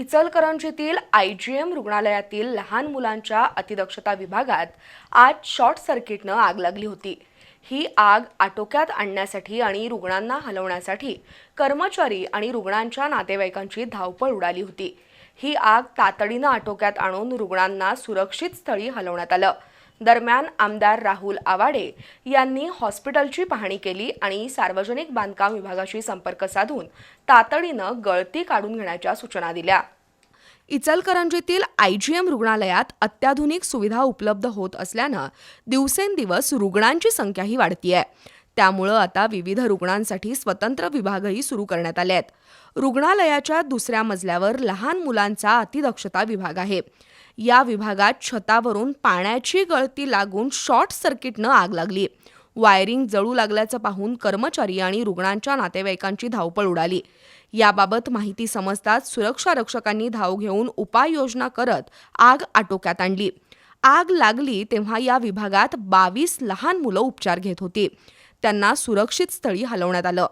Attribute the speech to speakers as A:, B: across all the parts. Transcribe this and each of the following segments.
A: इचलकरंजीतील I G M रुग्णालयातील लहान मुलांच्या अतिदक्षता विभागात आज शॉर्ट सर्किटनं आग लागली होती. ही आग आटोक्यात आणण्यासाठी आणि रुग्णांना हलवण्यासाठी कर्मचारी आणि रुग्णांच्या नातेवाईकांची धावपळ उडाली होती. ही आग तातडीनं आटोक्यात आणून रुग्णांना सुरक्षित स्थळी हलवण्यात आलं. दरम्यान आमदार राहुल आवाडे यांनी हॉस्पिटलची पाहणी केली आणि सार्वजनिक बांधकाम विभागाशी संपर्क साधून तातडीनं गळती काढून घेण्याच्या सूचना दिल्या. इचलकरंजीतील आय जी एम रुग्णालयात अत्याधुनिक सुविधा उपलब्ध होत असल्यानं दिवसेंदिवस रुग्णांची संख्याही वाढतीये. त्यामुळं आता विविध रुग्णांसाठी स्वतंत्र विभागही सुरू करण्यात आले आहेत. रुग्णालयाच्या दुसऱ्या मजल्यावर लहान मुलांचा अतिदक्षता विभाग आहे. या विभागात छतावरून पाण्याची गळती लागून शॉर्ट सर्किटनं आग लागली. वायरिंग जळू लागल्याचं पाहून कर्मचारी आणि रुग्णांच्या नातेवाईकांची धावपळ उडाली. याबाबत माहिती समजताच सुरक्षा रक्षकांनी धाव घेऊन उपाययोजना करत आग आटोक्यात आणली. आग लागली तेव्हा या विभागात बावीस लहान मुलं उपचार घेत होती. त्यांना सुरक्षित स्थळी हलवण्यात आलं.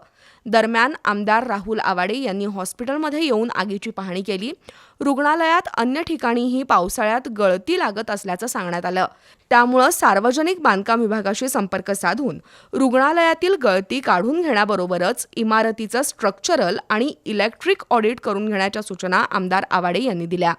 A: दरम्यान आमदार राहुल आवाडे यांनी हॉस्पिटलमध्ये येऊन आगीची पाहणी केली. रुग्णालयात अन्य ठिकाणीही पावसाळ्यात गळती लागत असल्याचं सांगण्यात आलं. त्यामुळं सार्वजनिक बांधकाम विभागाशी संपर्क साधून रुग्णालयातील गळती काढून घेण्याबरोबरच इमारतीचं स्ट्रक्चरल आणि इलेक्ट्रिक ऑडिट करून घेण्याच्या सूचना आमदार आवाडे यांनी दिल्या.